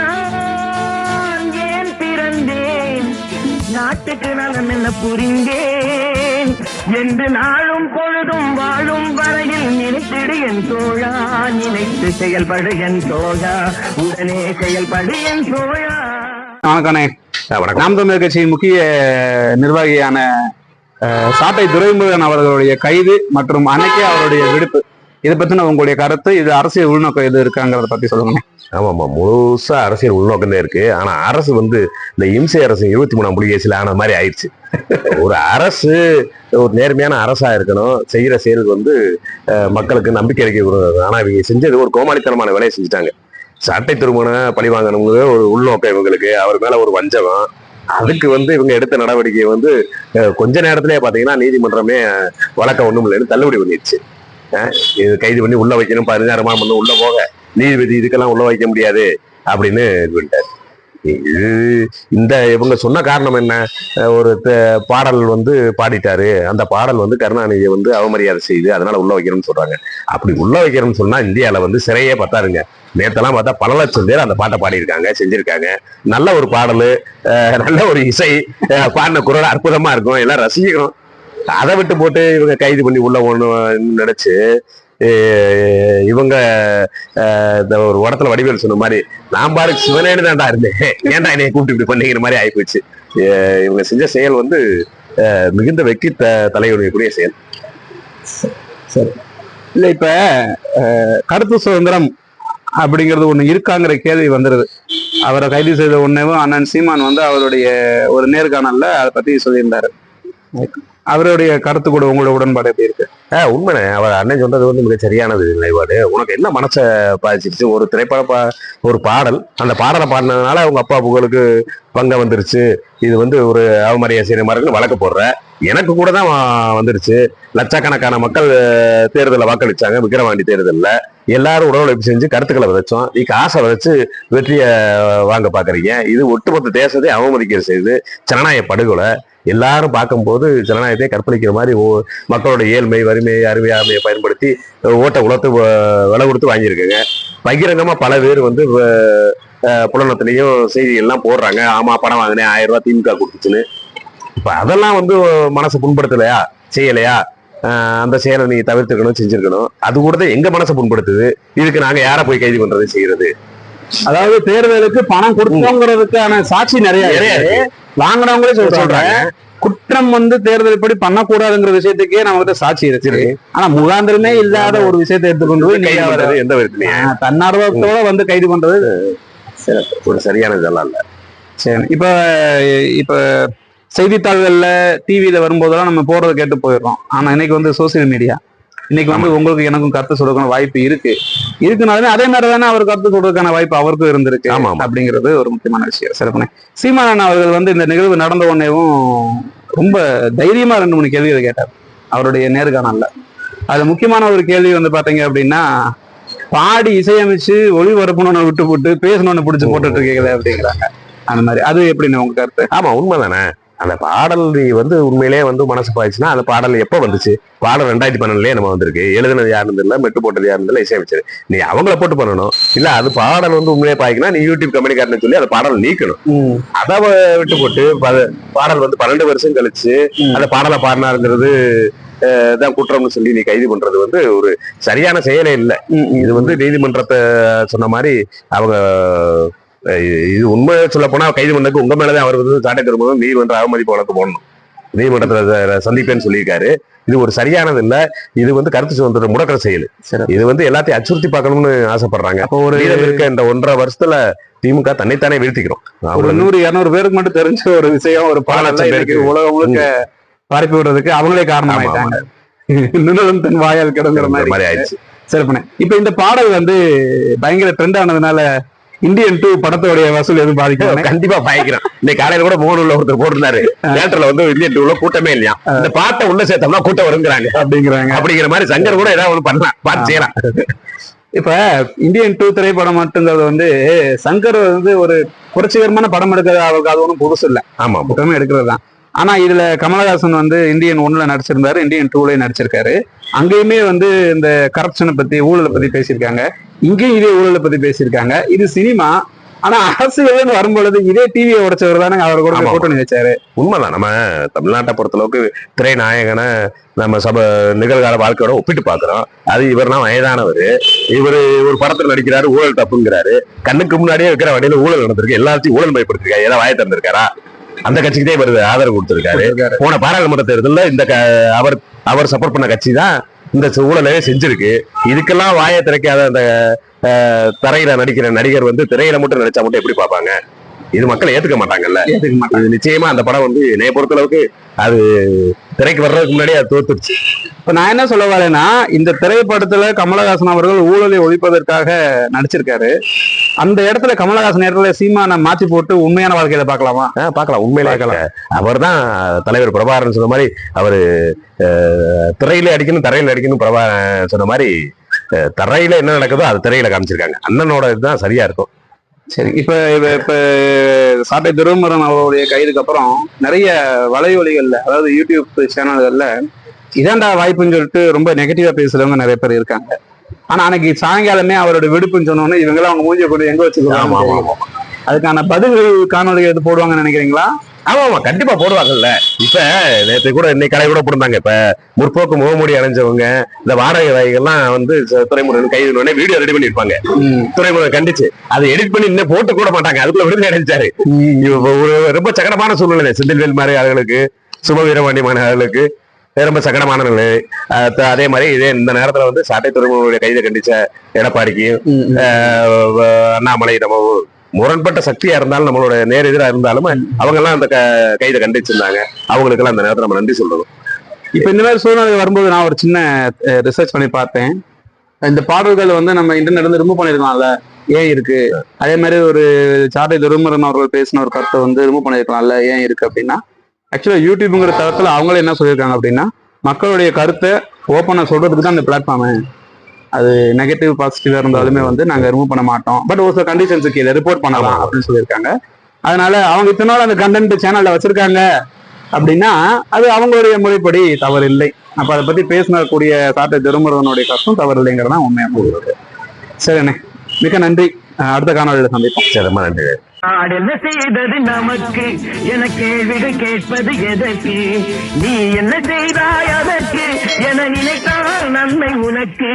நான் ஏன் பிறந்தேன்? நாட்டுக்கு நலம் என்ன புரிந்தேன்? என்று நாளும் பொழுதும் வாழும் வரையில் நினைத்திடு என் தோழா நினைத்து செயல்படு என் தோழா உடனே செயல்படு என் தோழா. வணக்கண்ணே. வணக்கம். நாம் தமிழர் கட்சியின் முக்கிய நிர்வாகியான சாட்டை துரைமுருகன் அவர்களுடைய கைது மற்றும் அன்னைக்கே அவருடைய விடுப்பு. இதை பத்தின உங்களுடைய கருத்து இது அரசியல் உள்நோக்கம் எது இருக்காங்கிறத பத்தி சொல்லுங்க. ஆமா ஆமா முழுசா அரசியல் உள்நோக்கம் தான் இருக்கு. ஆனா அரசு வந்து இந்த இம்சை அரசு இருபத்தி மூணாம் புலிகேசில ஆன மாதிரி ஆயிடுச்சு. ஒரு அரசு ஒரு நேர்மையான அரசா இருக்கணும் செய்யற செயல் வந்து மக்களுக்கு நம்பிக்கை அளிக்க ஆனா இவங்க செஞ்சது ஒரு கோமாளித்தனமான வேலையை செஞ்சுட்டாங்க. சட்டை திருமண பழி வாங்கணுங்கிற ஒரு உள்நோக்கம் இவங்களுக்கு. அவர் மேல ஒரு வஞ்சகம். அதுக்கு வந்து இவங்க எடுத்த நடவடிக்கையை வந்து கொஞ்ச நேரத்திலே பாத்தீங்கன்னா நீதிமன்றமே வழக்கம் ஒண்ணும் இல்லைன்னு தள்ளுபடி பண்ணிடுச்சு. இது கைது பண்ணி உள்ள வைக்கணும் பதினாறு மாதம் உள்ள போக. நீதிபதி இதுக்கெல்லாம் உள்ள வைக்க முடியாது அப்படின்னு இது பண்ணிட்டாரு. இது இந்த இவங்க சொன்ன காரணம் என்ன? ஒரு பாடல் வந்து பாடிட்டாரு. அந்த பாடல் வந்து கருணாநிதியை வந்து அவமரியாதை செய்யுது அதனால உள்ள வைக்கணும்னு சொல்றாங்க. அப்படி உள்ள வைக்கணும்னு சொன்னா இந்தியால வந்து சிறையே பத்தாருங்க நேத்தெல்லாம் பார்த்தா பல லட்சம் பேர் அந்த பாட்டை பாடியிருக்காங்க செஞ்சிருக்காங்க. நல்ல ஒரு பாடல் நல்ல ஒரு இசை பாடின குரல் அற்புதமா இருக்கும். எல்லாம் ரசிக்கணும். அதை விட்டு போட்டு இவங்க கைது பண்ணி உள்ள ஒன்று நினைச்சு இவங்க இந்த ஒரு உடத்துல வடிவேல் சொன்ன மாதிரி நான் பாரு சிவனேன்னு தான்டா இருந்தேன். ஏன்டா என்னைய கூப்பிட்டு இப்படி பண்ணிக்கிற மாதிரி ஆயிப்போச்சு. போச்சு இவங்க செஞ்ச செயல் வந்து மிகுந்த வெற்றி த தலையுடைய செயல். இல்லை இப்ப கருத்து சுதந்திரம் அப்படிங்கிறது ஒண்ணு இருக்காங்கிற கேள்வி வந்துருது. அவரை கைது செய்த உடனேவும் அண்ணன் சீமான் வந்து அவருடைய ஒரு நேர்காணல்ல அதை பத்தி சொல்லியிருந்தாரு. அவருடைய கருத்து கூட உங்களோட உடன்பாடு எப்படி இருக்கு? ஆஹ் உண்மைண்ணே. அவர் அண்ணன் சொன்னது வந்து மிக சரியானது நிலைப்பாடு உனக்கு என்ன மனசை பாதிச்சிருச்சு ஒரு திரைப்பட பா ஒரு பாடல். அந்த பாடலை பாடினதுனால அவங்க அப்பா புகழுக்கு பங்க வந்துருச்சு. இது வந்து ஒரு அவமரியாதை செய்யற இருக்குன்னு வழக்கு போடுற. எனக்கு கூட தான் வந்துருச்சு. லட்சக்கணக்கான மக்கள் தேர்தலில் வாக்களிச்சாங்க. விக்கிரவாண்டி தேர்தலில். எல்லாரும் உடலுழைப்பு செஞ்சு கருத்துக்களை விதைச்சோம். நீ காசை விதைச்சு வெற்றியை வாங்க பார்க்குறீங்க இது ஒட்டுமொத்த தேசத்தை அவமதிக்கிற செய்து ஜனநாயக படுகொலை. எல்லாரும் பார்க்கும்போது ஜனநாயகத்தை கற்பழிக்கிற மாதிரி ஓ- மக்களோட ஏழ்மை வறுமை அறிவையாமையை பயன்படுத்தி ஓட்டை உலர்த்து வ- விலை கொடுத்து வாங்கியிருக்குங்க. பகிரங்கமாக பல பேர் வந்து புலனத்துலேயும் செய்திகள்லாம் போடுறாங்க. ஆமாம் பணம் வாங்கினேன் ஆயிரம் ரூபா திமுக கொடுத்துச்சுன்னு. இப்போ அதெல்லாம் வந்து மனசை புண்படுத்தலையா? செய்யலையா? அந்த செயலை நீ தவிர்த்துக்கணும் செஞ்சிருக்கணும். அது கூட தான் எங்க மனசை புண்படுத்துது? இதுக்கு நாங்க யாரை போய் கைது பண்றது செய்யறது? அதாவது தேர்தலுக்கு பணம் கொடுத்தோங்கிறதுக்கான சாட்சி நிறைய. வாங்கினவங்களே சொல்றாங்க. சொல்றாங்க. குற்றம் வந்து தேர்தல் படி பண்ணக்கூடாதுங்கிற விஷயத்துக்கே நமக்கு சாட்சி இருக்கு. ஆனா முகாந்திரமே இல்லாத ஒரு விஷயத்தை எடுத்துக்கொண்டு போய் கைது நீங்க அவரை, பண்றது எந்த விதத்துலயும். தன்னார்வத்தோட வந்து கைது பண்றது ஒரு சரியான இதெல்லாம் இல்ல. சரி இப்ப இப்ப செய்தித்தாள்கள்ல டிவியில வரும்போதெல்லாம் நம்ம போறதை கேட்டு போயிடுறோம். ஆனா இன்னைக்கு வந்து சோசியல் மீடியா இன்னைக்கு வந்து உங்களுக்கு எனக்கும் கருத்து சொல்றதுக்கான வாய்ப்பு இருக்கு. இருக்குனாலுமே அதே மாதிரி தானே அவர் கருத்து சொல்றதுக்கான வாய்ப்பு அவருக்கும் இருந்திருக்கு. அப்படிங்கிறது ஒரு முக்கியமான விஷயம். சிறப்புனே சீமானன் அவர்கள் வந்து இந்த நிகழ்வு நடந்த உடனேவும் ரொம்ப தைரியமா ரெண்டு மூணு கேள்விகளை கேட்டார். அவருடைய நேர்காணல்ல. அது முக்கியமான ஒரு கேள்வி வந்து பாத்தீங்க அப்படின்னா பாடி இசையமைச்சு ஒளிபரப்பணும்னு விட்டு போட்டு பேசணும்னு பிடிச்சு போட்டுட்டு இருக்கீங்களே அப்படிங்கிறாங்க. அந்த மாதிரி. அது எப்படின்னு உங்க கருத்து? ஆமா உண்மைதானே? அந்த பாடல் நீ வந்து உண்மையிலேயே வந்து மனசு பாய்ச்சுன்னா அந்த பாடல் எப்போ வந்துச்சு? பாடல் ரெண்டாயிரத்தி பன்னெண்டுலயே நம்ம வந்திருக்கு. எழுதுனது யாருன்னு இல்லை மெட்டு போட்டது யாருன்னு இல்லை இசையமைச்சது. நீ அவங்கள போட்டு பண்ணணும். இல்ல அது பாடல் வந்து உண்மையிலே பாய்க்குன்னா நீ யூடியூப் கம்பெனிக்காரன்னு சொல்லி அந்த பாடல் நீக்கணும். அதை விட்டு போட்டு பாடல் வந்து பன்னெண்டு வருஷம் கழிச்சு அந்த பாடலை பாடினாருங்கிறது தான் குற்றம்னு சொல்லி நீ கைது பண்றது வந்து ஒரு சரியான செயலே இல்லை. இது வந்து நீதிமன்றத்தை சொன்ன மாதிரி அவங்க இது உண்மை சொல்ல போனா கைது பண்ணதுக்கு உங்க மேலதான் அவர் வந்து சாட்டை திரும்பவும் நீதிமன்ற அவமதிப்பு வழக்கு போடணும். நீதிமன்றத்துல சந்திப்பேன்னு சொல்லியிருக்காரு. இது ஒரு சரியானது இல்ல. இது வந்து கருத்து சுதந்திரம் முடக்கிற செயல். இது வந்து எல்லாத்தையும் அச்சுறுத்தி பார்க்கணும்னு ஆசைப்படுறாங்க. அப்போ ஒரு இருக்க இந்த ஒன்றரை வருஷத்துல திமுக தன்னைத்தானே வீழ்த்திக்கிறோம். ஒரு நூறு இருநூறு பேருக்கு மட்டும் தெரிஞ்ச ஒரு விஷயம் ஒரு பேருக்கு. உலகம் முழுக்க பரப்பி விடுறதுக்கு அவங்களே காரணமாயிட்டாங்க. நுணலும் தன் வாயால் கிடங்குற மாதிரி ஆயிடுச்சு. சிறப்புனே இப்ப இந்த பாடல் வந்து பயங்கர ட்ரெண்ட் ஆனதுனால இந்தியன் டூ படத்தோடைய வசூல் எதுவும் பாதிக்கும் கண்டிப்பா பாய்க்கிறோம் இன்னைக்கு காலையில கூட உள்ள ஒருத்தர் போட்டிருந்தாரு. தியேட்டர்ல வந்து இந்தியன் டூல கூட்டமே இல்லையா? இந்த பாட்டை உள்ள சேர்த்தோம்னா கூட்டம் வருங்கிறாங்க. அப்படிங்கிறாங்க. அப்படிங்கிற மாதிரி சங்கர் கூட ஏதாவது ஒண்ணு பண்ணலாம். பார்த்து செய்யலாம். இப்ப இந்தியன் டூ திரைப்படம் மட்டுங்கிறது வந்து சங்கர் வந்து ஒரு புரட்சிகரமான படம் எடுக்கிறது அவருக்கு அது ஒன்றும் புதுசு இல்ல. ஆமா. எப்பவுமே எடுக்கிறது தான். ஆனா இதுல கமலஹாசன் வந்து இந்தியன் ஒன்னுல நடிச்சிருந்தாரு இந்தியன் டூலயும் நடிச்சிருக்காரு. அங்கேயுமே வந்து இந்த கரப்ஷனை பத்தி ஊழலை பத்தி பேசியிருக்காங்க. இங்கேயும் இதே ஊழலை பத்தி பேசியிருக்காங்க. இது சினிமா. ஆனா அரசியல் வரும்பொழுது இதே டிவியை உடைச்சவர் தானே அவர் கூட. கூட்டணி வச்சாரு. உண்மைதான். நம்ம தமிழ்நாட்டை பொறுத்தளவுக்கு திரை நாயகனை நம்ம சப நிகழ்கால வாழ்க்கையோட ஒப்பிட்டு பாக்குறோம் அது இவர்னா வயதானவர். இவர் ஒரு படத்துல நடிக்கிறாரு ஊழல் தப்புங்கிறாரு. கண்ணுக்கு முன்னாடியே இருக்கிற வழியில ஊழல் நடந்திருக்கு. எல்லாத்தையும் ஊழல் பயப்படுத்திருக்காரு ஏதாவது வாய தந்திருக்காரா அந்த கட்சிக்கு தான் இவர் ஆதரவு கொடுத்திருக்காரு. போன பாராளுமன்ற தேர்தலில் இந்த அவர் அவர் சப்போர்ட் பண்ண கட்சி தான் இந்த ஊழலே செஞ்சிருக்கு. இதுக்கெல்லாம் வாயை திறக்காத அந்த அஹ், தரையில நடிக்கிற நடிகர் வந்து திரையில மட்டும் நடிச்சா மட்டும் எப்படி பார்ப்பாங்க? இது மக்கள் ஏத்துக்க மாட்டாங்கல்ல. ஏத்துக்க மாட்டாங்க. நிச்சயமா அந்த படம் வந்து என்னைய பொறுத்த அளவுக்கு அது திரைக்கு வர்றதுக்கு முன்னாடியே அது தோத்துருச்சு. இப்ப நான் என்ன சொல்ல வரேன்னா இந்த திரைப்படத்துல கமலஹாசன் அவர்கள் ஊழலை ஒழிப்பதற்காக நடிச்சிருக்காரு. அந்த இடத்துல கமலஹாசன் இடத்துல சீமான மாத்தி போட்டு உண்மையான வாழ்க்கையில பார்க்கலாமா? ஆ, பார்க்கலாம். உண்மையிலே அவர் தான் தலைவர் பிரபாகரன் சொன்ன மாதிரி அவரு திரையில அடிக்கணும் தரையில அடிக்கணும் பிரபா சொன்ன மாதிரி தரையில என்ன நடக்குதோ அது திரையில காமிச்சிருக்காங்க. அண்ணனோட இதுதான் சரியா இருக்கும். சரி இப்ப இப்ப இப்ப சாட்டை திருமரன் அவருடைய கைதுக்கு அப்புறம் நிறைய வலையொலிகள்ல அதாவது யூடியூப் சேனல்கள்ல இதாண்டா வாய்ப்புன்னு சொல்லிட்டு ரொம்ப நெகட்டிவா பேசுறவங்க நிறைய பேர் இருக்காங்க. ஆனா அன்னைக்கு சாயங்காலமே அவரோட விடுப்புன்னு சொன்னோன்னே இவங்கெல்லாம் அவங்க மூஞ்சிய கொண்டு எங்க ஆமா அதுக்கான பதில் காணொலி எடுத்து போடுவாங்கன்னு நினைக்கிறீங்களா? ஆமா ஆமா கண்டிப்பா போடுவாங்கல்ல. இப்ப நேற்று கூட இன்னைக்கு கடை கூட போட்டிருந்தாங்க. இப்ப முற்போக்கு முகமூடி அணிஞ்சவங்க இந்த வாடகை வாய்கள்லாம் வந்து துறைமுருகன் கைது உடனே வீடியோ ரெடி பண்ணிருப்பாங்க துறைமுருகன் கண்டிச்சு. அதை எடிட் பண்ணி இன்னும் போட்டு கூட மாட்டாங்க. அதுக்குள்ள விடுதலை அடைஞ்சாரு. ஒரு ரொம்ப சங்கடமான சூழ்நிலை. செந்தில்வேல் மாதிரி ஆளுகளுக்கு சுப வீரபாண்டியமான ஆளுகளுக்கு ரொம்ப சங்கடமான நிலை. அதே மாதிரி இதே இந்த நேரத்துல வந்து சாட்டை துறைமுகனுடைய கைதை கண்டிச்ச எடப்பாடிக்கு அண்ணாமலை நம்ம முரண்பட்ட சக்தியா இருந்தாலும் நம்மளோட நேர் எதிரா இருந்தாலும் அவங்க எல்லாம் அந்த க- கைதை கண்டிச்சிருந்தாங்க. அவங்களுக்கு எல்லாம் அந்த நேரத்தில் நம்ம நன்றி சொல்லணும் இப்ப இந்த மாதிரி சூழ்நிலை வரும்போது நான் ஒரு சின்ன ரிசர்ச் பண்ணி பார்த்தேன். இந்த பாடல்கள் வந்து நம்ம இன்டர்நெட் வந்து ரிமூவ் பண்ணிருக்கலாம்ல. ஏன் இருக்கு? அதே மாதிரி ஒரு சாட்டை துருமுருகன் அவர்கள் பேசின ஒரு கருத்தை வந்து ரிமூவ் பண்ணிருக்கலாம்ல. ஏன் இருக்கு அப்படின்னா ஆக்சுவலா யூடியூப்ங்கிற தளத்துல அவங்களே என்ன சொல்லியிருக்காங்க அப்படின்னா மக்களுடைய கருத்தை ஓப்பனா சொல்றதுக்கு தான் இந்த பிளாட்ஃபார்ம் அது நெகட்டிவ் பாசிட்டிவா இருந்தாலுமே வந்து நாங்க ரிமூவ் பண்ண மாட்டோம். பட் ஒரு சில கண்டிஷன்ஸுக்கு இதை ரிப்போர்ட் பண்ணலாம் அப்படின்னு சொல்லியிருக்காங்க. அதனால அவங்க இத்தனை நாள் அந்த கண்டென்ட் சேனல்ல வச்சிருக்காங்க அப்படின்னா அது அவங்களுடைய முறைப்படி தவறு இல்லை அப்ப அதை பத்தி பேசினக்கூடிய சாட்டை திருமுருகனுடைய கஷ்டம் தவறு இல்லைங்கிறதா உண்மையா போகுது சரி அண்ணே மிக்க நன்றி. அடுத்த காணொலியில சந்திப்போம். சரி ரொம்ப நன்றி. நாடென்ன செய்தது நமக்கு என கேள்விகள் கேட்பது எதற்கு? நீ என்ன செய்தாய் அதற்கு? என நினைத்தால் நன்மை உனக்கு.